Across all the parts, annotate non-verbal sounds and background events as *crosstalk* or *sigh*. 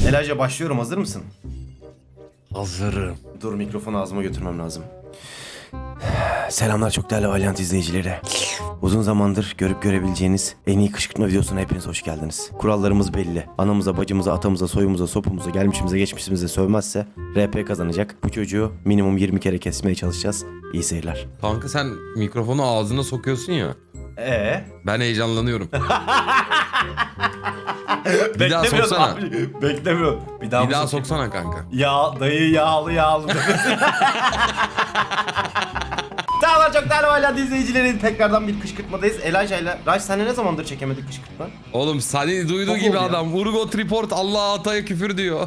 Elijah başlıyorum hazır mısın? Hazırım. Dur mikrofonu ağzıma götürmem lazım. Selamlar çok değerli Valiant izleyicileri. Uzun zamandır görüp görebileceğiniz en iyi kışkırtma videosuna hepiniz hoş geldiniz. Kurallarımız belli. Anamıza, bacımıza, atamıza, soyumuza, sopumuza, gelmişimize, geçmişimize sövmezse RP kazanacak. Bu çocuğu minimum 20 kere kesmeye çalışacağız. İyi seyirler. Kanka sen mikrofonu ağzına sokuyorsun ya. Eee? Ben heyecanlanıyorum. *laughs* bir daha soksana. Beklemiyorum. Bir daha, Bir daha sokayım? soksana kanka. Ya dayı yağlı yağlı. Tamam çok değerli Valiant izleyicileri tekrardan bir kışkırtmadayız. Elijah ile Raj senle ne zamandır çekemedik kışkırtma? Oğlum seni duyduğu Çok gibi oldu ya. adam. Urgot report Allah ataya küfür diyor.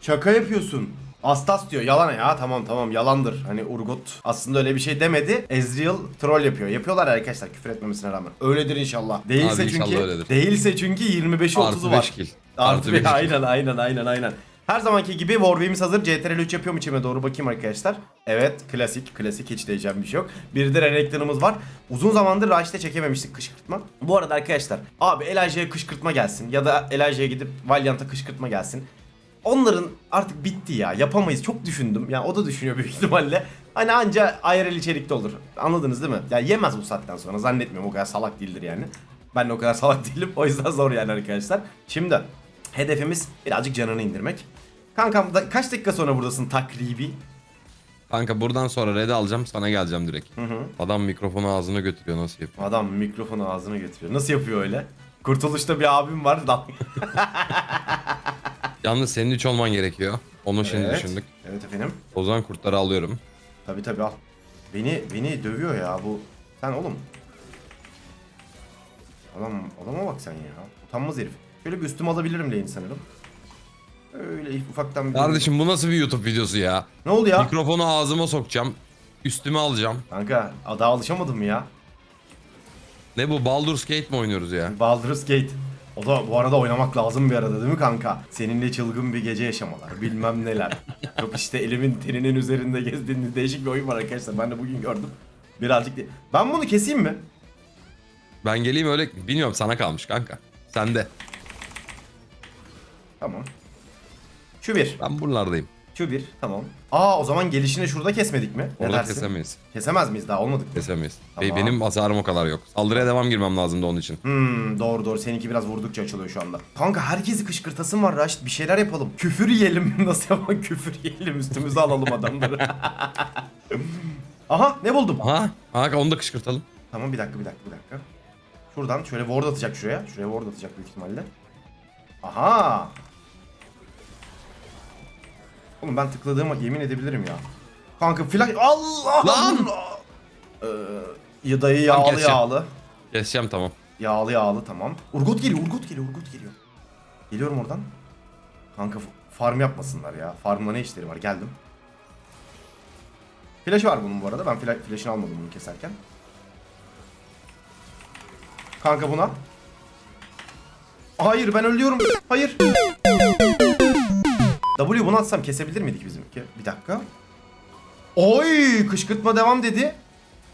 Şaka yapıyorsun. Astas diyor. Yalan ya. Tamam tamam yalandır. Hani Urgot aslında öyle bir şey demedi. Ezreal troll yapıyor. Yapıyorlar arkadaşlar küfür etmemesine rağmen. Öyledir inşallah. Değilse Abi inşallah çünkü öyledir. değilse çünkü 25'i 30'u Artı var. 5 kill. Artı Artı bir, 5 kill. aynen aynen aynen aynen. Her zamanki gibi Warwave'imiz hazır. CTRL 3 yapıyorum içime doğru bakayım arkadaşlar. Evet klasik klasik hiç değişen bir şey yok. Bir de Renekton'umuz var. Uzun zamandır Rash'te çekememiştik kışkırtma. Bu arada arkadaşlar abi Elijah'ya kışkırtma gelsin ya da Elijah'ya gidip Valiant'a kışkırtma gelsin. Onların artık bitti ya yapamayız çok düşündüm. Yani o da düşünüyor büyük ihtimalle. Hani anca IRL içerikte olur. Anladınız değil mi? Ya yemez bu saatten sonra zannetmiyorum o kadar salak değildir yani. Ben de o kadar salak *laughs* değilim o yüzden zor yani arkadaşlar. Şimdi hedefimiz birazcık canını indirmek. Kankam da kaç dakika sonra buradasın takribi? Kanka buradan sonra red alacağım sana geleceğim direkt. Adam mikrofonu ağzına götürüyor nasıl yapıyor? Adam mikrofonu ağzına götürüyor. Nasıl yapıyor öyle? Kurtuluşta bir abim var. *laughs* Yalnız senin 3 olman gerekiyor. Onu şimdi evet. düşündük. Evet efendim. O zaman kurtları alıyorum. Tabi tabi al. Beni beni dövüyor ya bu. Sen oğlum. Adam adama bak sen ya. Utanmaz herif. Şöyle bir üstüme alabilirim lane sanırım. Öyle ufaktan bir Kardeşim bu nasıl bir YouTube videosu ya? Ne oldu ya? Mikrofonu ağzıma sokacağım. Üstüme alacağım. Kanka ada alışamadım ya? Ne bu Baldur's Gate mi oynuyoruz ya? Baldur's Gate. O da bu arada oynamak lazım bir arada değil mi kanka? Seninle çılgın bir gece yaşamalar bilmem neler. *laughs* Yok işte elimin teninin üzerinde gezdiğin değişik bir oyun var arkadaşlar. Ben de bugün gördüm. Birazcık de... Ben bunu keseyim mi? Ben geleyim öyle bilmiyorum sana kalmış kanka. Sende. Tamam. Şu bir. Ben buralardayım. Şu bir. Tamam. Aa o zaman gelişini şurada kesmedik mi? Ne Orada dersin? kesemeyiz. Kesemez miyiz daha olmadık mı? Kesemeyiz. Tamam. Be- Benim hasarım o kadar yok. Saldırıya devam girmem lazımdı onun için. Hmm doğru doğru seninki biraz vurdukça açılıyor şu anda. Kanka herkesi kışkırtasın var Raşit bir şeyler yapalım. Küfür yiyelim *laughs* nasıl yapalım küfür yiyelim üstümüze alalım adamları. *laughs* Aha ne buldum? Aha. Kanka onu da kışkırtalım. Tamam bir dakika bir dakika bir dakika. Şuradan şöyle ward atacak şuraya. Şuraya ward atacak büyük ihtimalle. Aha. Oğlum ben tıkladığıma yemin edebilirim ya. Kanka flash Allah Lan! Ee, ya dayı yağlı keseceğim. yağlı. Keseceğim tamam. Yağlı yağlı tamam. Urgut geliyor, Urgut geliyor, Urgut geliyor. Geliyorum oradan. Kanka f- farm yapmasınlar ya. Farmla ne işleri var? Geldim. Flash var bunun bu arada. Ben fla flash'ını almadım bunu keserken. Kanka buna. Hayır ben ölüyorum. Hayır. W bunu atsam kesebilir miydik bizimki? Bir dakika. Oy kışkırtma devam dedi.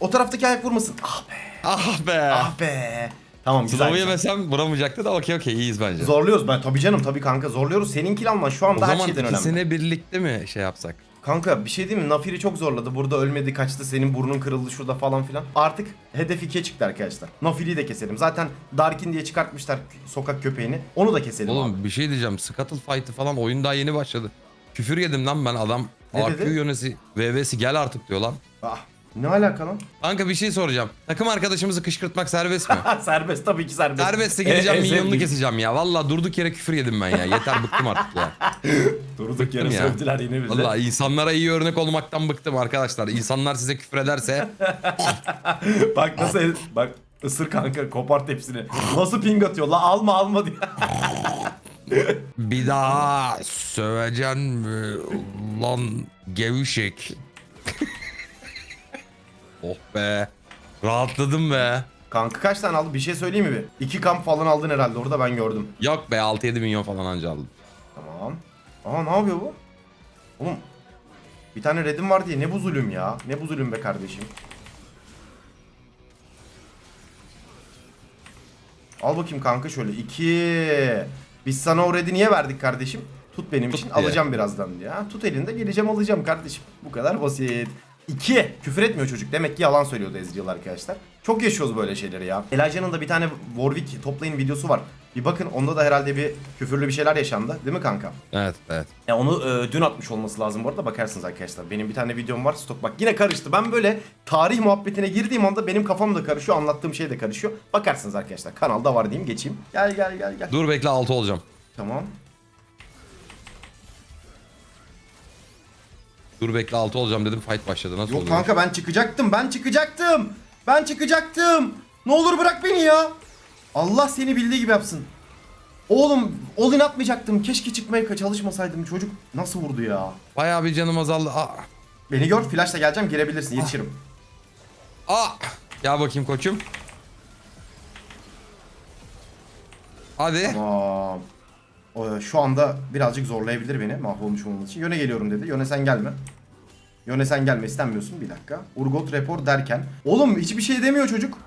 O taraftaki ayak vurmasın. Ah be. Ah be. Ah be. Tamam güzel. Slow'u yemesem vuramayacaktı da okey okey iyiyiz bence. Zorluyoruz ben tabii canım tabii kanka zorluyoruz. Senin kill alman şu o anda her zaman şeyden önemli. ikisini birlikte mi şey yapsak? Kanka bir şey diyeyim mi? Nafiri çok zorladı. Burada ölmedi kaçtı senin burnun kırıldı şurada falan filan. Artık hedef 2'ye çıktı arkadaşlar. Nafiri'yi de keselim. Zaten Darkin diye çıkartmışlar sokak köpeğini. Onu da keselim abi. Oğlum bir şey diyeceğim. Scuttle fight'ı falan oyun daha yeni başladı. Küfür yedim lan ben adam. Ne AQ dedi? yönesi VV'si gel artık diyor lan. Ah, ne alaka lan? Kanka bir şey soracağım. Takım arkadaşımızı kışkırtmak serbest mi? *laughs* serbest tabii ki serbest. Serbestse E, e, minyonunu sevgili- keseceğim ya. Valla durduk yere küfür yedim ben ya. Yeter bıktım artık ya. *laughs* Durduk yere ya. sövdüler yine bize. Valla insanlara iyi örnek olmaktan bıktım arkadaşlar. İnsanlar size küfür ederse *laughs* bak nasıl bak ısır kanka kopart hepsini. Nasıl ping atıyor la alma alma diye. bir daha söveceksin mi lan gevşek. Oh be. Rahatladım be. kanka kaç tane aldın? Bir şey söyleyeyim mi bir? İki kamp falan aldın herhalde orada ben gördüm. Yok be 6-7 milyon falan anca aldım. Tamam. Aha ne yapıyor bu? Oğlum bir tane redim var diye ne bu zulüm ya? Ne bu zulüm be kardeşim? Al bakayım kanka şöyle. iki. Biz sana o redi niye verdik kardeşim? Tut benim için diye. alacağım birazdan diye. Ha, Tut elinde geleceğim alacağım kardeşim. Bu kadar basit. İki. Küfür etmiyor çocuk. Demek ki yalan söylüyordu Ezreal arkadaşlar. Çok yaşıyoruz böyle şeyleri ya. Elijah'ın da bir tane Warwick toplayın videosu var. Bir bakın onda da herhalde bir küfürlü bir şeyler yaşandı. Değil mi kanka? Evet evet. Ya onu e, dün atmış olması lazım bu arada bakarsınız arkadaşlar. Benim bir tane videom var stok bak yine karıştı. Ben böyle tarih muhabbetine girdiğim anda benim kafam da karışıyor anlattığım şey de karışıyor. Bakarsınız arkadaşlar kanalda var diyeyim geçeyim. Gel gel gel gel. Dur bekle 6 olacağım. Tamam. Dur bekle 6 olacağım dedim fight başladı. Nasıl Yok oluyor? kanka ben çıkacaktım ben çıkacaktım. Ben çıkacaktım. Ne olur bırak beni ya. Allah seni bildiği gibi yapsın. Oğlum all-in atmayacaktım. Keşke çıkmaya çalışmasaydım. Çocuk nasıl vurdu ya? Bayağı bir canım azaldı. Aa. Beni gör flashla geleceğim girebilirsin yetişirim. Aa. Gel bakayım koçum. Hadi. Tamam. Şu anda birazcık zorlayabilir beni mahvolmuş olması için. Yöne geliyorum dedi. Yöne sen gelme. Yöne sen gelme istenmiyorsun. Bir dakika. Urgot report derken. Oğlum hiçbir şey demiyor çocuk.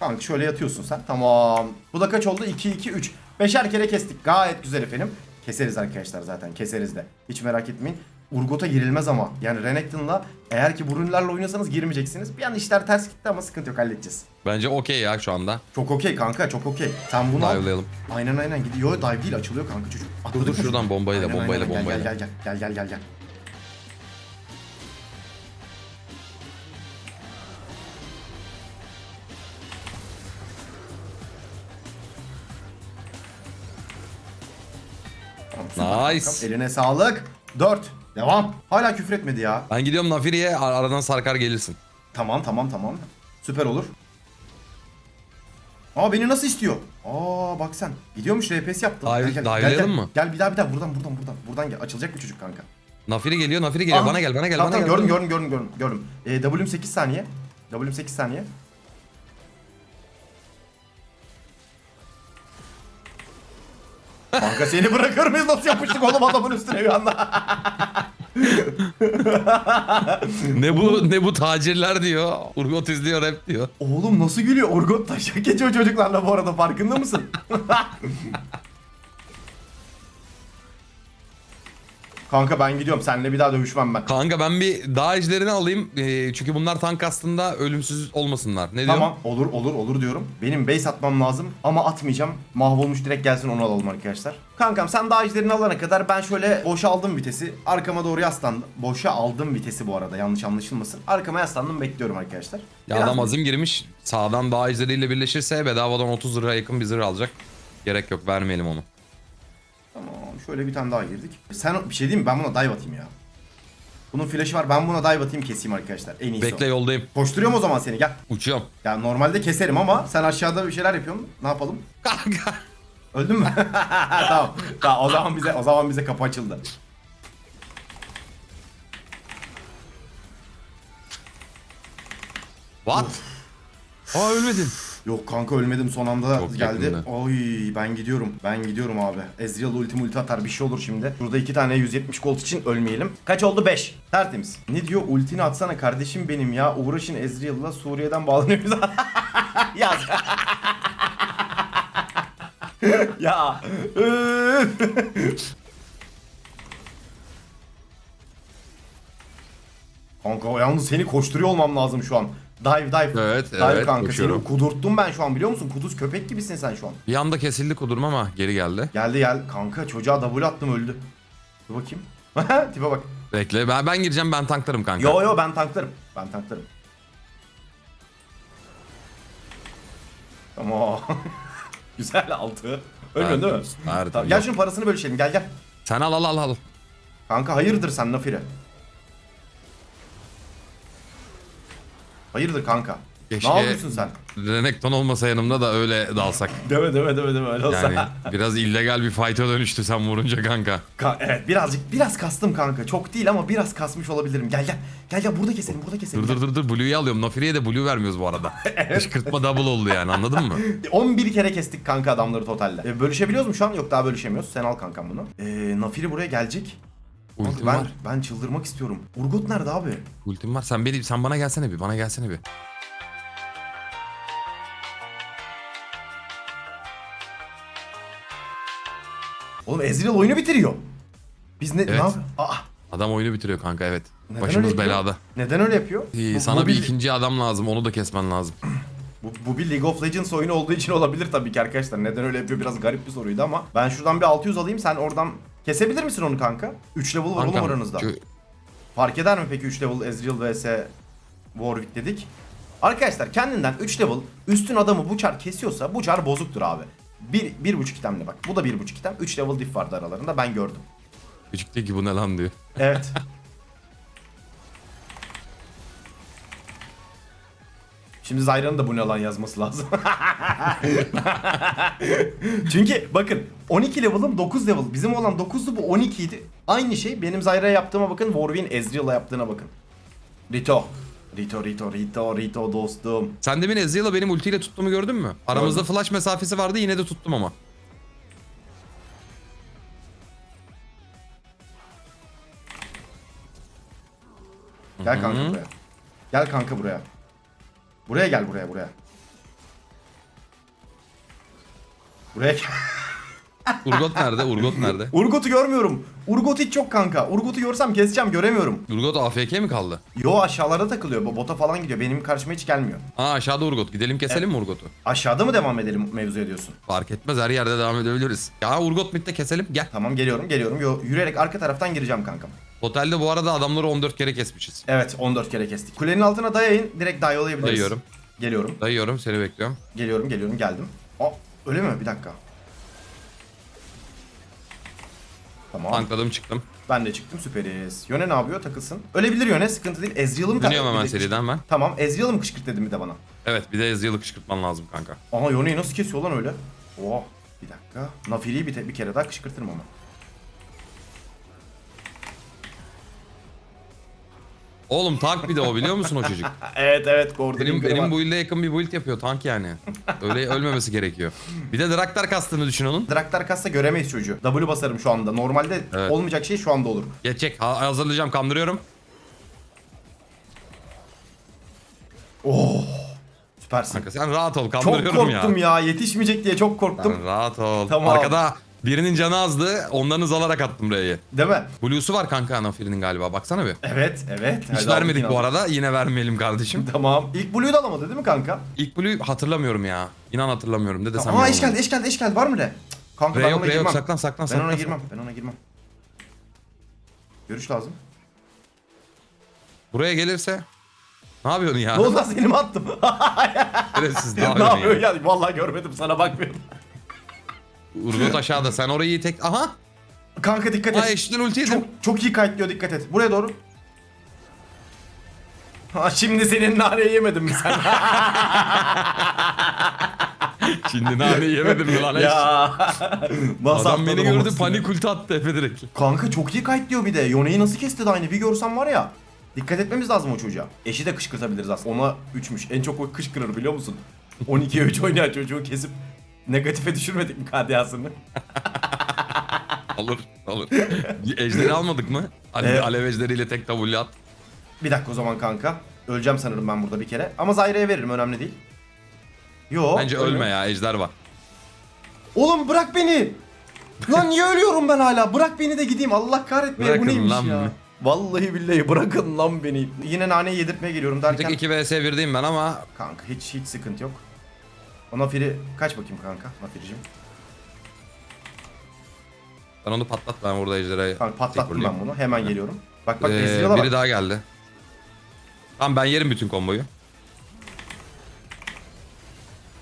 Kanka şöyle yatıyorsun sen. Tamam. Bu da kaç oldu? 2 2 3. Beşer kere kestik. Gayet güzel efendim. Keseriz arkadaşlar zaten. Keseriz de. Hiç merak etmeyin. Urgot'a girilmez ama. Yani Renekton'la eğer ki bu ürünlerle oynuyorsanız girmeyeceksiniz. Bir an işler ters gitti ama sıkıntı yok halledeceğiz. Bence okey ya şu anda. Çok okey kanka çok okey. Sen bunu al. Dive'layalım. Aynen aynen gidiyor. Dive değil açılıyor kanka çocuk. Dur dur şuradan bombayla Aynen, bombayla aynen, bombayla. Gel gel gel gel gel gel Nice. kankam. Eline sağlık. 4. Devam. Hala küfür etmedi ya. Ben gidiyorum Nafiri'ye ar- aradan sarkar gelirsin. Tamam tamam tamam. Süper olur. Aa beni nasıl istiyor? Aa bak sen. Gidiyormuş RPS yaptım. Dive- dive'layalım gel. mı? Gel bir daha bir daha buradan buradan buradan. Buradan gel. Açılacak bir çocuk kanka. Nafiri geliyor Nafiri geliyor. Aha. Bana gel bana gel Tamam, bana tamam, gel. gördüm gördüm gördüm gördüm. gördüm. Ee, W'm 8 saniye. W'm 8 saniye. Kanka seni bırakır mıyız? Nasıl yapıştık oğlum adamın üstüne bir anda? *laughs* *laughs* Ne bu ne bu tacirler diyor. Urgot izliyor rap diyor. Oğlum nasıl gülüyor? Urgot taşak geçiyor çocuklarla bu arada farkında mısın? *laughs* Kanka ben gidiyorum. Seninle bir daha dövüşmem ben. Kanka ben bir dağ ejderini alayım. Ee, çünkü bunlar tank aslında ölümsüz olmasınlar. Ne diyorsun? Tamam olur olur olur diyorum. Benim base atmam lazım ama atmayacağım. Mahvolmuş direkt gelsin onu alalım arkadaşlar. Kankam sen daha ejderini alana kadar ben şöyle boşa aldım vitesi. Arkama doğru yaslandım. Boşa aldım vitesi bu arada yanlış anlaşılmasın. Arkama yaslandım bekliyorum arkadaşlar. Ya Biraz- adam azim girmiş. Sağdan dağ ejderiyle birleşirse bedavadan 30 lira yakın bir zırh alacak. Gerek yok vermeyelim onu. Tamam şöyle bir tane daha girdik. Sen bir şey diyeyim mi? Ben buna dive atayım ya. Bunun flash'ı var. Ben buna dive atayım keseyim arkadaşlar. En iyisi Bekle o. yoldayım. Koşturuyorum o zaman seni gel. Uçuyorum. Ya normalde keserim ama sen aşağıda bir şeyler yapıyorsun. Ne yapalım? Kanka. Öldün mü? *laughs* tamam. Tamam o zaman bize o zaman bize kapı açıldı. What? Aa ölmedin. Yok kanka ölmedim son anda Çok geldi. yakındı. Oy ben gidiyorum. Ben gidiyorum abi. Ezreal ulti multi atar bir şey olur şimdi. Burada iki tane 170 gold için ölmeyelim. Kaç oldu? 5. Tertemiz. Ne diyor? Ultini atsana kardeşim benim ya. Uğraşın Ezreal'la Suriye'den bağlanıyoruz. *laughs* Yaz. *laughs* ya. üf. *laughs* Kanka yalnız seni koşturuyor olmam lazım şu an. Dive dive. Evet, dive evet, kanka koşuyorum. seni kudurttum ben şu an biliyor musun? Kuduz köpek gibisin sen şu an. Bir anda kesildi kudurma ama geri geldi. Geldi gel kanka çocuğa double attım öldü. Dur bakayım. *laughs* Tipe bak. Bekle ben, ben gireceğim ben tanklarım kanka. Yo yo ben tanklarım. Ben tanklarım. Tamam. *laughs* Güzel altı. Ölmüyorsun değil mi? Tertemiz. Tamam, gel şunun parasını bölüşelim gel gel. Sen al al al al. Kanka hayırdır sen Nafire? Hayırdır kanka? Keşke- Ne yapıyorsun sen? Renekton olmasa yanımda da öyle dalsak. *laughs* Deme deme deme deme öyle olsa. Yani biraz illegal bir fight'a dönüştü sen vurunca kanka. Ka- evet birazcık biraz kastım kanka. Çok değil ama biraz kasmış olabilirim. Gel gel. Gel gel burada keselim burada keselim. Dur dur dur dur Blue'yu alıyorum. Nafiri'ye de Blue vermiyoruz bu arada. *laughs* Kışkırtma double oldu yani anladın mı? *laughs* 11 kere kestik kanka adamları totalde. E, bölüşebiliyoruz mu şu an? Yok daha bölüşemiyoruz. Sen al kankam bunu. E, Nafiri buraya gelecek. Ultim ben, var. ben çıldırmak istiyorum. Urgot nerede abi? Ultim var. Sen beni sen bana gelsene bir. Bana gelsene bir. Oğlum Ezreal oyunu bitiriyor. Biz ne, evet. ne yap- Aa. Adam oyunu bitiriyor kanka evet. Neden Başımız belada. Neden öyle yapıyor? Ee, bu, sana bu bir ikinci adam lazım. Onu da kesmen lazım. *clears throat* Bu, bu bir League of Legends oyunu olduğu için olabilir tabii ki arkadaşlar. Neden öyle yapıyor biraz garip bir soruydu ama. Ben şuradan bir 600 alayım sen oradan kesebilir misin onu kanka? 3 level var oğlum aranızda. şu- Fark eder mi peki 3 level Ezreal vs Warwick dedik? Arkadaşlar kendinden 3 level üstün adamı bu çar kesiyorsa bu çar bozuktur abi. 1 bir, buçuk itemle bak. Bu da 1.5 item. 3 level diff vardı aralarında ben gördüm. küçük ki bu ne lan diyor. Evet. *laughs* Şimdi Zyra'nın da bu ne lan yazması lazım. *laughs* Çünkü bakın 12 level'ım 9 level. Bizim olan 9'du bu 12 idi. Aynı şey benim Zyra'ya yaptığıma bakın. Warwick'in Ezreal'a yaptığına bakın. Rito. Rito Rito Rito Rito dostum. Sen demin Ezreal'a benim ultiyle tuttuğumu gördün mü? Aramızda flash mesafesi vardı yine de tuttum ama. Gel kanka buraya. Gel kanka buraya. Buraya gel buraya buraya. Buraya gel. Urgot nerede? Urgot nerede? Urgot'u görmüyorum. Urgot hiç yok kanka. Urgot'u görsem keseceğim göremiyorum. Urgot AFK mi kaldı? Yo aşağılarda takılıyor. Bu Bota falan gidiyor. Benim karşıma hiç gelmiyor. Aa aşağıda Urgot. Gidelim keselim mi Urgot'u? Aşağıda mı devam edelim mevzuya diyorsun? Fark etmez her yerde devam edebiliriz. Ya Urgot midde keselim gel. Tamam geliyorum geliyorum. Yo, yürüyerek arka taraftan gireceğim kankam. Otelde bu arada adamları 14 kere kesmişiz. Evet 14 kere kestik. Kulenin altına dayayın. Direkt dayolayabiliriz. Dayıyorum. Geliyorum. Dayıyorum seni bekliyorum. Geliyorum geliyorum geldim. Aa öyle mi? Bir dakika. Tamam. Tankladım çıktım. Ben de çıktım süperiz. Yöne ne yapıyor? Takılsın. Ölebilir Yöne sıkıntı değil. Ezreal'ı mı Dönüyorum hemen seriden ben. Tamam Ezreal'ı mı kışkırt dedim bir de bana. Evet bir de Ezreal'ı kışkırtman lazım kanka. Aha Yone'yi nasıl kesiyor lan öyle? Oh bir dakika. Nafiri'yi bir, bir kere daha kışkırtırım ama. Oğlum tank bir de o biliyor musun o çocuk? *laughs* Evet evet Gordon Benim, Ingram benim build'e yakın bir build yapıyor tank yani. Öyle ölmemesi gerekiyor. Bir de Draktar kastığını düşün onun. Draktar kassa göremeyiz çocuğu. W basarım şu anda. Normalde Evet. olmayacak şey şu anda olur. Geçecek. Ha, hazırlayacağım kandırıyorum. Oh süpersin. Kanka sen rahat ol Çok kandırıyorum korktum ya. Yetişmeyecek diye çok korktum. Sen rahat ol. Tamam. Arkada birinin canı azdı. Ondan hız alarak attım R'yi. Değil mi? Blue'su var kanka Nafiri'nin galiba. Baksana bir. Evet evet. Hiç Hadi vermedik bu arada. Yine vermeyelim kardeşim. *laughs* Tamam. İlk Blue'yu da alamadı değil mi kanka? İlk Blue'yu hatırlamıyorum ya. İnan hatırlamıyorum. Ne desem Aa eş geldi eş geldi eş geldi var mı? Cık, Kanka ben yok ona yok girmem. saklan saklan Ben saklan. ona girmem. Ben ona girmem. Görüş lazım. Buraya gelirse ne yapıyorsun ya? Ne oldu lan seni mi attım? Şerefsiz, *laughs* ne ne yapıyorsun yapıyor ya? Vallahi görmedim sana bakmıyorum. Urgot aşağıda. Sen orayı tek... Aha! Kanka dikkat et. Aa eşitten ulti yedim. Çok, çok iyi kayıtlıyor dikkat et. Buraya doğru. Ha şimdi senin naneyi yemedim mi sen? *laughs* Şimdi nane yemedim mi lan eş? ya. Nasıl Adam beni atladım gördü üstüne? panik ulti attı Efe direkt. Kanka çok iyi kayıtlıyor bir de. Yone'yi nasıl kesti de aynı bir görsem var ya. Dikkat etmemiz lazım o çocuğa. Eşi de kışkırtabiliriz aslında. Ona 3'müş. En çok o kışkırır biliyor musun? *laughs* 12'ye 3 oynayan çocuğu kesip negatife düşürmedik mi KDA'sını? *laughs* Olur olur. Ejderi almadık mı? Ale Evet. Alev ejderiyle tek W at. Bir dakika o zaman kanka. Öleceğim sanırım ben burada bir kere. Ama Zyra'ya veririm önemli değil. Yo. Bence ölme ya ejder var. Oğlum bırak beni. Lan niye ölüyorum ben hala? Bırak beni de gideyim. Allah kahretmeye bu Bırakın neymiş lan ya. beni. Vallahi billahi bırakın lan beni. Yine naneyi yedirtmeye geliyorum Tek derken. 2 vs 1'deyim ben ama Kanka hiç hiç sıkıntı yok. O Nafiri kaç bakayım kanka Nafiricim. ben onu patlat ben burada ejderi Kanka patlattım tekrarlayayım. ben bunu. Hemen geliyorum. Bak bak Ee, Ezreal'a bak. biri daha geldi. Tamam ben yerim bütün komboyu.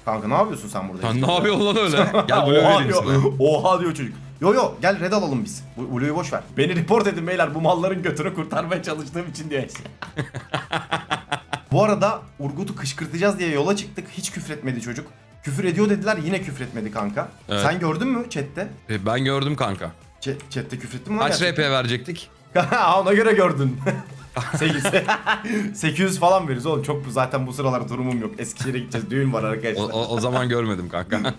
Kanka ne yapıyorsun sen burada? Sen ne yapıyorsun lan öyle? Gel Blue Oha diyor. Oha diyor çocuk. Yo yo gel red alalım biz. Blue'yu boş ver. Beni report edin beyler bu malların götünü kurtarmaya çalıştığım için diye. *laughs* bu arada Urgut'u kışkırtacağız diye yola çıktık. Hiç küfretmedi çocuk. Küfür ediyor dediler yine küfretmedi kanka. Evet. Sen gördün mü chatte? Ee, Ben gördüm kanka. Ç- chatte küfrettin mi lan Kaç gerçekten? RP verecektik? Ha, *laughs* Ona göre gördün. *laughs* *laughs* 8 800 falan veririz oğlum. Çok zaten bu sıralar durumum yok. Eskişehir'e gideceğiz. Düğün var O, arkadaşlar. o, o zaman görmedim kanka. *laughs*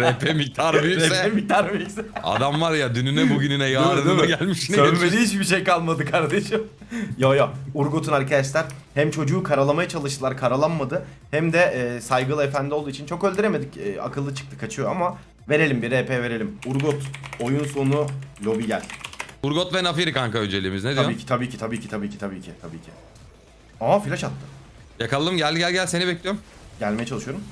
RP miktarı büyükse Refem biter miyiz? adam var ya dününe bugününe yarınına gelmiş ne geçmiş. hiçbir şey kalmadı kardeşim. *laughs* yo yo. Urgut'un arkadaşlar hem çocuğu karalamaya çalıştılar karalanmadı. Hem de e, saygılı efendi olduğu için çok öldüremedik. E, akıllı çıktı kaçıyor ama Verelim bir RP verelim. Urgot oyun sonu lobi gel. Urgot ve Nafiri kanka önceliğimiz. Ne diyorsun? Tabii ki tabii ki tabii ki tabii ki tabii ki tabii ki. Aa flash attı. Yakaladım gel gel gel seni bekliyorum. Gelmeye çalışıyorum.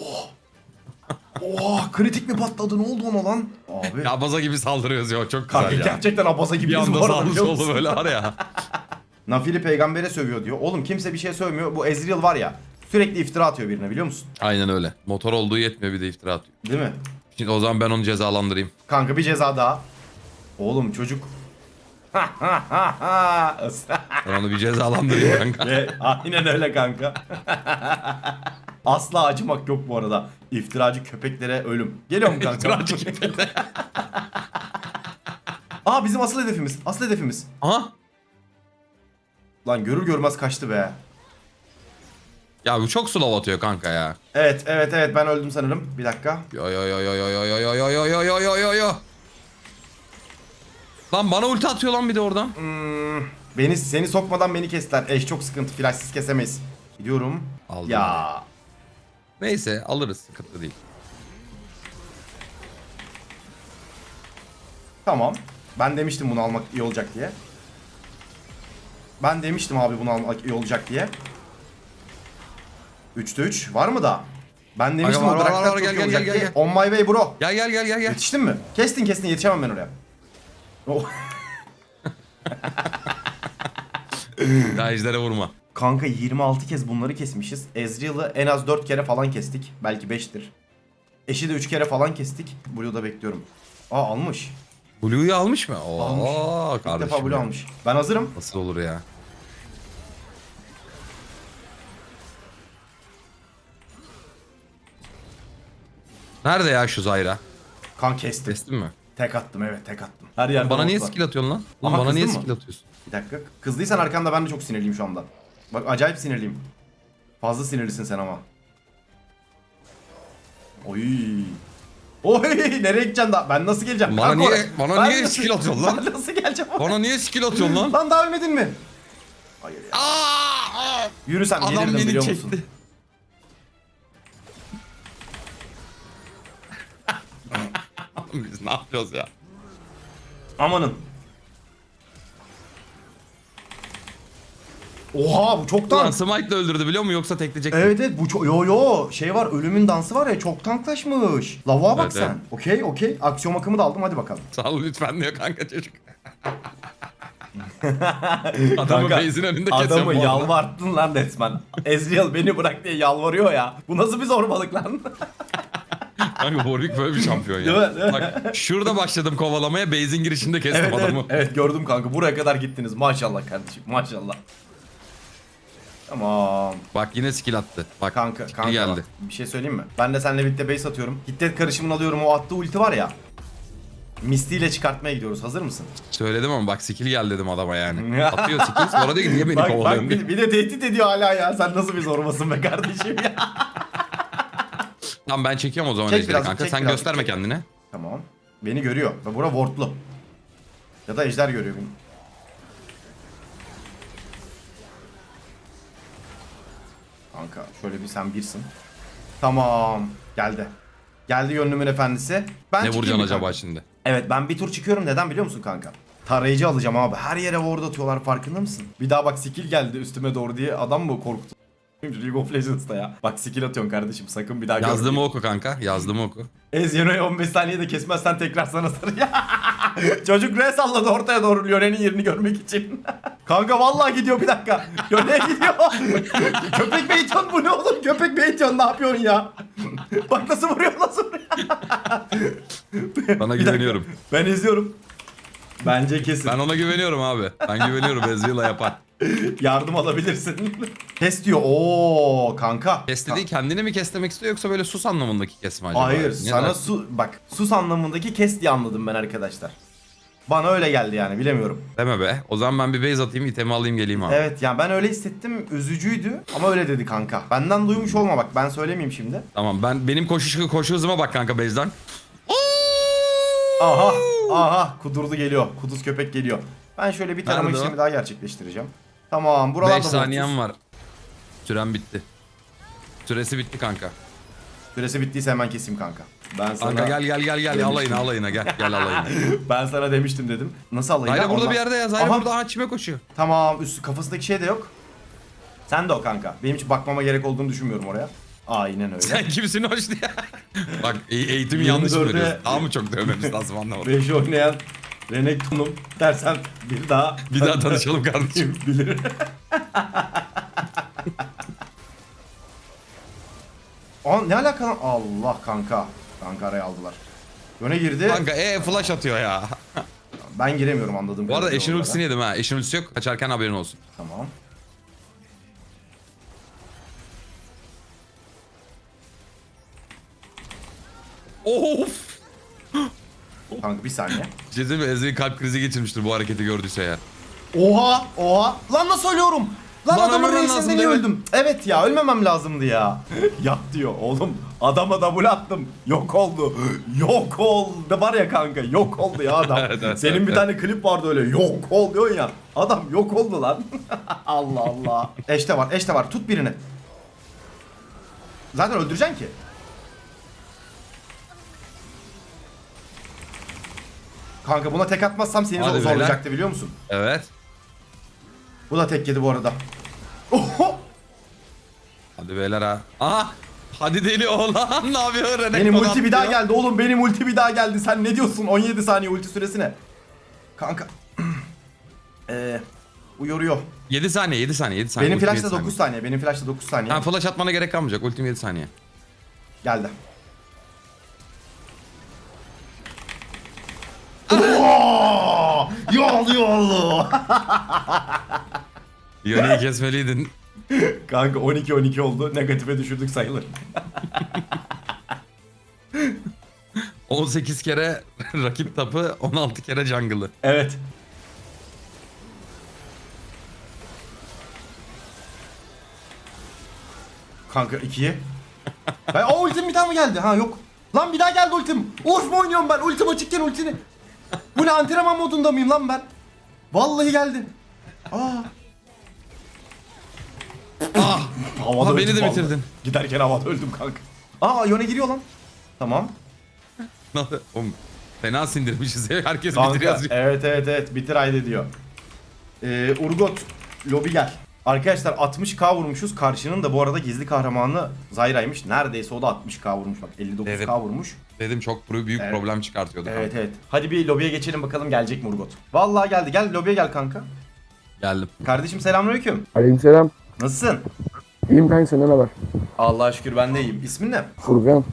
Oh. Oha kritik mi patladı ne oldu ona lan? Abi. *laughs* Ya baza gibi saldırıyoruz ya çok güzel Kanka ya. gerçekten abaza Bir gibiyiz anda sollu musun? böyle var ya. *laughs* Nafili peygambere sövüyor diyor. Oğlum kimse bir şey sövmüyor. Bu Ezreal var ya sürekli iftira atıyor birine biliyor musun? Aynen öyle. Motor olduğu yetmiyor bir de iftira atıyor. Değil mi? Şimdi o zaman ben onu cezalandırayım. Kanka bir ceza daha. Oğlum çocuk. Ben onu bir cezalandırayım kanka. Ve aynen öyle kanka. Asla acımak yok bu arada. İftiracı köpeklere ölüm. Geliyor mu kanka? İftiracı köpekler. *laughs* Aa bizim asıl hedefimiz. Asıl hedefimiz. Aha. Lan görür görmez kaçtı be. Ya bu çok slow atıyor kanka ya. Evet evet evet ben öldüm sanırım. Bir dakika. Yo yo yo yo yo yo yo yo yo yo yo yo yo yo yo. Lan bana ulti atıyor lan bir de oradan. Hmm, beni seni sokmadan beni kestiler. Eş çok sıkıntı. Flashsız kesemeyiz. Gidiyorum. Aldım ya. Neyse alırız sıkıntı değil. Tamam. Ben demiştim bunu almak iyi olacak diye. Ben demiştim abi bunu almak iyi olacak diye. 3'te 3 var mı da? Ben demiştim var, bu var, var, çok gel, gel, gel, diye. gel. On my way bro. Gel gel gel gel gel. Yetiştin mi? Kestin kestin yetişemem ben oraya. Oh. *laughs* Ejdere vurma. Kanka 26 kez bunları kesmişiz. Ezreal'ı en az 4 kere falan kestik. Belki 5'tir. Eşi de 3 kere falan kestik. Blue'da bekliyorum. Aa almış. Blue'yu almış mı? Oo Almış. İlk defa Blue ya. almış. Ben hazırım. Nasıl olur ya? Nerede ya şu Zayra? Kan kestim. Kestin mi? Tek attım evet tek attım. Her yerde Bana niye var. skill atıyorsun lan? Lan Aha, bana niye kızdın mı? skill atıyorsun? Bir dakika. Kızdıysan arkanda ben de çok sinirliyim şu anda. Bak acayip sinirliyim. Fazla sinirlisin sen ama. Oy. Oy nereye gideceksin daha? Ben nasıl geleceğim? Bana Kanka niye- bana Ben niye nasıl- skill atıyorsun *laughs* lan? Ben nasıl geleceğim? Bana niye skill atıyorsun *laughs* lan? Lan daha ölmedin mi? Hayır ya. Aa! Yürüsem Adam gelirdim beni biliyor çekti. Biz ne yapıyoruz ya? Amanın. Oha bu çok Lan tank. Smite'la öldürdü biliyor musun yoksa tekleyecek mi? Evet evet bu çok yo yo şey var ölümün dansı var ya çok tanklaşmış. Lavuğa bak Evet, sen. evet. Okey okey aksiyon akımı da aldım hadi bakalım. Sağ ol lütfen diyor kanka çocuk. *laughs* Adamı Kanka, base'in önünde kesiyor Adamı arada. yalvarttın lan resmen. Ezreal beni bırak diye yalvarıyor ya. Bu nasıl bir zorbalık lan? *laughs* Kanka Warwick böyle bir şampiyon ya. Değil mi? Değil mi? Bak şurada başladım kovalamaya base'in girişinde kestim evet, adamı. evet, evet gördüm kanka buraya kadar gittiniz maşallah kardeşim maşallah. Tamam. Bak yine skill attı. Bak Kanka, kanka geldi. bak, bir şey söyleyeyim mi? Ben de seninle birlikte base atıyorum. Hiddet karışımını alıyorum o attığı ulti var ya. Misty ile çıkartmaya gidiyoruz. Hazır mısın? Söyledim ama bak skill geldi dedim adama yani. *laughs* Atıyor skill sonra diyor ki niye beni bak, kovalıyorsun bak diye. bir, bir de tehdit ediyor hala ya. Sen nasıl bir zorbasın be kardeşim ya. Tamam ben çekiyorum o zaman Çek ejderi birazcık, kanka. çek Sen birazcık, gösterme çek. kendine. tamam. Beni görüyor. Ve bura wardlu. Ya da ejder görüyor beni. Kanka şöyle bir sen birsin. Tamam. Geldi. Geldi yönlümün efendisi. Ben ne çıkayım vuracaksın acaba şimdi? Evet ben bir tur çıkıyorum neden biliyor musun kanka? Tarayıcı alacağım abi. Her yere ward atıyorlar farkında mısın? Bir daha bak skill geldi üstüme doğru diye adam mı korktu? *laughs* League of Legends'ta ya. Bak skill atıyorsun kardeşim sakın bir daha Yazdığımı görmeyeyim. oku kanka. Yazdığımı oku. Ezio'yu 15 saniyede kesmezsen tekrar sana sarı. *laughs* Çocuk re salladı ortaya doğru Lionel'in yerini görmek için. *laughs* Kanka vallahi gidiyor bir dakika. Lionel gidiyor. Köpek Beyton bu ne oğlum? Köpek Beyton ne yapıyorsun ya? Bak nasıl vuruyor nasıl vuruyor. Bir dakika, güveniyorum. Ben izliyorum. Bence kesin. Ben ona güveniyorum abi. Ben güveniyorum Ezreal'a yapar. Yardım alabilirsin. Kes diyor. Oo kanka. Kes dediği kendini mi kes demek istiyor yoksa böyle sus anlamındaki kes mi acaba? Hayır Ne sana dersin? su bak sus anlamındaki kes diye anladım ben arkadaşlar. Bana öyle geldi yani bilemiyorum. Deme be. O zaman ben bir base atayım itemi alayım geleyim abi. Evet yani ben öyle hissettim üzücüydü ama öyle dedi kanka. Benden duymuş olma bak ben söylemeyeyim şimdi. Tamam ben benim koşu koşu hızıma bak kanka base'den. Aha aha kudurdu geliyor. Kuduz köpek geliyor. Ben şöyle bir tarama Nerede o? işlemi daha gerçekleştireceğim. Tamam buralarda 5 saniyem var. Süren bitti. Süresi bitti kanka. Süresi bittiyse hemen keseyim kanka. Ben sana Kanka gel gel gel gel alayına alayına gel gel *laughs* alayına. ben sana demiştim dedim. Nasıl alayım? Ya? burada Ondan- bir yerde ya. Zayra Aha, burada aha çime koşuyor. Tamam üstü kafasındaki şey de yok. Sen de o kanka. Benim hiç bakmama gerek olduğunu düşünmüyorum oraya. Aynen öyle. Sen kimsin hoş diye. *laughs* Bak e- eğitimi yanlış mı 24'e veriyorsun? Daha mı çok dövmemiz lazım anlamadım. Reji oynayan Renekton'um dersen bir daha Bir daha tanışalım kardeşim. Kim *laughs* bilir. Aa ne alaka lan? Allah kanka. Kanka araya aldılar. Yöne girdi. Kanka e flash atıyor ya. Ben giremiyorum anladığım Bu arada kadarıyla eşin oralara. ultisini yedim ha. Eşin ultisi yok. Kaçarken haberin olsun. Tamam. Of. Kanka bir saniye. *laughs* Cezim ve Ezreal kalp krizi geçirmiştir bu hareketi gördüyse ya. Oha! Oha! Lan nasıl ölüyorum? Lan, Lan adamın lazımdı, niye evet. öldüm? Evet ya ölmemem lazımdı ya. *laughs* Yat diyor oğlum. Adama double attım. Yok oldu. Yok oldu. Var ya kanka yok oldu ya adam. *laughs* Senin bir tane klip vardı öyle yok ol diyorsun ya. Adam yok oldu lan. Allah Allah. Eşte var eşte var tut birini. Zaten öldüreceksin ki. Kanka buna tek atmazsam seni Hadi zor- beyler. zorlayacaktı biliyor musun? Evet. Bu da tek yedi bu arada. Oho! Hadi beyler ha. Aha. Hadi deli oğlan *laughs* ne yapıyor Renek? Benim ulti bir daha geldi oğlum benim ulti bir daha geldi. Sen ne diyorsun 17 saniye ulti süresine? Kanka. *clears throat* Eee bu yoruyor. 7 saniye 7 saniye 7 saniye. Benim Ultim flash'ta yedi 9 saniye. Benim flash'ta 9 saniye. Ha flash atmana gerek kalmayacak. Ultim 7 saniye. Geldi. Yollu. *laughs* Yone'yi kesmeliydin. Kanka 12 12 oldu. Negatife düşürdük sayılır. *laughs* 18 kere rakip tapı 16 kere jungle'ı. Evet. Kanka ikiye. *laughs* Ben, Aa ultim bir daha mı geldi? Ha yok. Lan bir daha geldi ultim. Urf mu oynuyorum ben? Ultim açıkken ultini. Bu ne antrenman modunda mıyım lan ben? Vallahi geldi. Aa. Ah! Havada Aha, beni öldüm de vallahi. bitirdin. Giderken havada öldüm kanka. Aa Yone giriyor lan. Tamam. *laughs* Oğlum, fena sindirmişiz. Herkes Kanka, bitir yazıyor. evet evet evet bitir haydi diyor. Ee, Urgot lobi gel. Arkadaşlar 60k vurmuşuz. Karşının da bu arada gizli kahramanı Zayra'ymış. Neredeyse o da 60k vurmuş bak 59k Evet. vurmuş. Dedim çok büyük Evet. problem çıkartıyordu. Evet kanka. evet. Hadi bir lobiye geçelim bakalım gelecek mi Urgot? Vallahi geldi. Gel lobiye gel kanka. Geldim. Kardeşim selamünaleyküm. Aleykümselam. Nasılsın? İyiyim kanka senden ne haber? Allah'a şükür ben de iyiyim. İsmin ne? Furkan.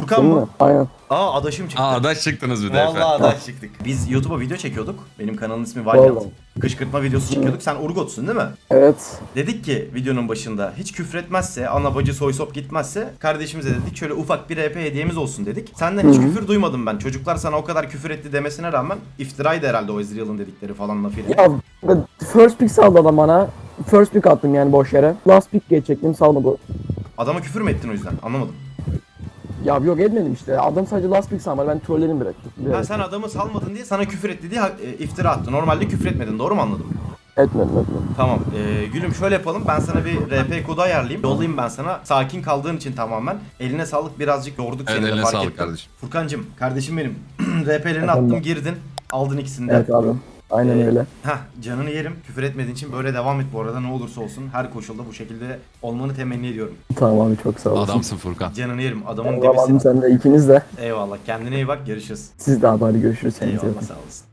Furkan mı? mi? Aynen. Aa adaşım çıktı. Aa adaş çıktınız bir de. Vallahi adaş çıktık. Biz YouTube'a video çekiyorduk. Benim kanalın ismi Vallahi. Kışkırtma videosu çekiyorduk. Sen Urgot'sun değil mi? Evet. Dedik ki videonun başında hiç küfretmezse, ana bacı soy sop gitmezse kardeşimize dedik şöyle ufak bir RP hediyemiz olsun dedik. Senden hiç küfür duymadım ben. Çocuklar sana o kadar küfür etti demesine rağmen iftiraydı herhalde o Ezreal'ın dedikleri falan lafıyla. Ya first pick saldı adam bana. First pick attım yani boş yere. Last pick geçecektim salmadı. Adama küfür mü ettin o yüzden? Anlamadım. Ya yok etmedim işte. Adam sadece last pick. Ben trollerim direkt. Ha, sen adamı salmadın diye sana küfür etti diye e, iftira attı. Normalde küfür etmedin doğru mu anladım? Etmedim etmedim. Tamam. E, gülüm şöyle yapalım. Ben sana bir RP kodu ayarlayayım. Yollayayım ben sana. Sakin kaldığın için tamamen. Eline sağlık. Birazcık yorduk Evet, seni de eline fark sağlık ettim. kardeşim. Furkancım, kardeşim benim. *clears throat* RP'lerini Efendim? attım, girdin. Aldın ikisini de. Evet abi. Aynen Ee, öyle. Heh, canını yerim. Küfür etmediğin için böyle devam et bu arada. Ne olursa olsun her koşulda bu şekilde olmanı temenni ediyorum. Tamam abi çok sağ olasın. Adamsın Furkan. Canını yerim. Adamın Tamam dibisin. sen de ikiniz de. Eyvallah. Kendine iyi bak. Görüşürüz. Siz de abi hadi görüşürüz. Eyvallah sağ olasın.